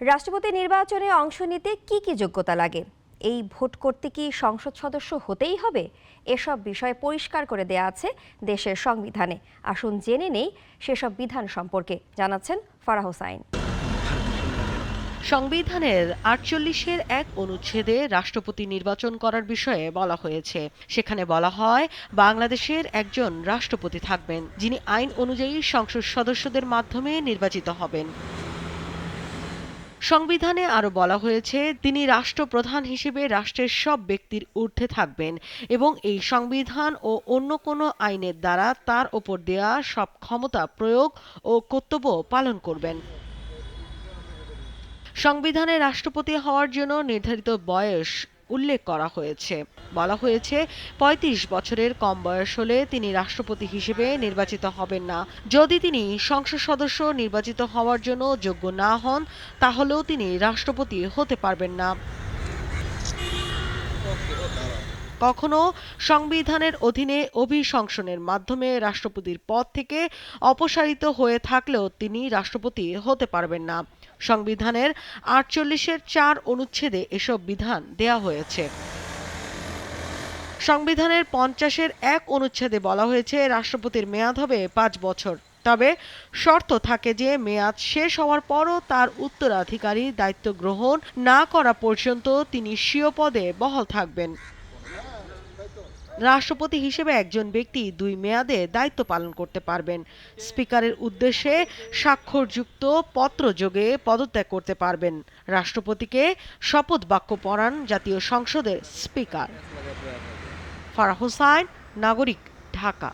রাষ্ট্রপতি নির্বাচনে অংশ নিতে কি কি যোগ্যতা লাগে? এই ভোট করতে কি সংসদ সদস্য হতেই হবে? এসব বিষয় পরিষ্কার করে দেয়া আছে দেশের সংবিধানে। আসুন জেনে নেই সেসব বিধান সম্পর্কে, জানাচ্ছেন ফারাহ হোসাইন। সংবিধানের আটচল্লিশের এক অনুচ্ছেদে রাষ্ট্রপতি নির্বাচন করার বিষয়ে বলা হয়েছে। সেখানে বলা হয়, বাংলাদেশের একজন রাষ্ট্রপতি থাকবেন, যিনি আইন অনুযায়ী সংসদ সদস্যদের মাধ্যমে নির্বাচিত হবেন। সংবিধানে আরও বলা হয়েছে, তিনি রাষ্ট্রপ্রধান হিসেবে রাষ্ট্রের সব ব্যক্তির ঊর্ধ্বে থাকবেন এবং এই সংবিধান ও অন্য কোনো আইনের দ্বারা তার ওপর দেয়া সব ক্ষমতা প্রয়োগ ও কর্তব্য পালন করবেন। সংবিধানে রাষ্ট্রপতি হওয়ার জন্য নির্ধারিত বয়স উল্লেখ করা হয়েছে। বলা হয়েছে ৩৫ বছরের কম বয়স হলে তিনি রাষ্ট্রপতি হিসেবে নির্বাচিত হবেন না। যদি তিনি সংসদ সদস্য নির্বাচিত হওয়ার জন্য যোগ্য না হন, তাহলেও তিনি রাষ্ট্রপতি হতে পারবেন না। কখনো সংবিধানের অধীনে অভিশংসনের মাধ্যমে রাষ্ট্রপতির পদ থেকে অপসারিত হয়ে থাকলেও তিনি রাষ্ট্রপতি হতে পারবেন না। সংবিধানের আটচল্লিশের চার অনুচ্ছেদে এসব বিধান দেয়া হয়েছে। সংবিধানের পঞ্চাশের এক অনুচ্ছেদে বলা হয়েছে, রাষ্ট্রপতির মেয়াদ হবে পাঁচ বছর। তবে শর্ত থাকে যে মেয়াদ শেষ হওয়ার পরও তার উত্তরাধিকারী দায়িত্ব গ্রহণ না করা পর্যন্ত তিনি স্বীয় পদে বহাল থাকবেন। রাষ্ট্রপতি হিসেবে একজন ব্যক্তি দুই মেয়াদে দায়িত্ব পালন করতে পারবেন। স্পিকারের উদ্দেশ্যে স্বাক্ষরযুক্ত পত্রযোগে পদত্যাগ করতে পারবেন। রাষ্ট্রপতিকে শপথ বাক্য পড়ান জাতীয় সংসদের স্পিকার। ফারাহ হোসাইন, নাগরিক, ঢাকা।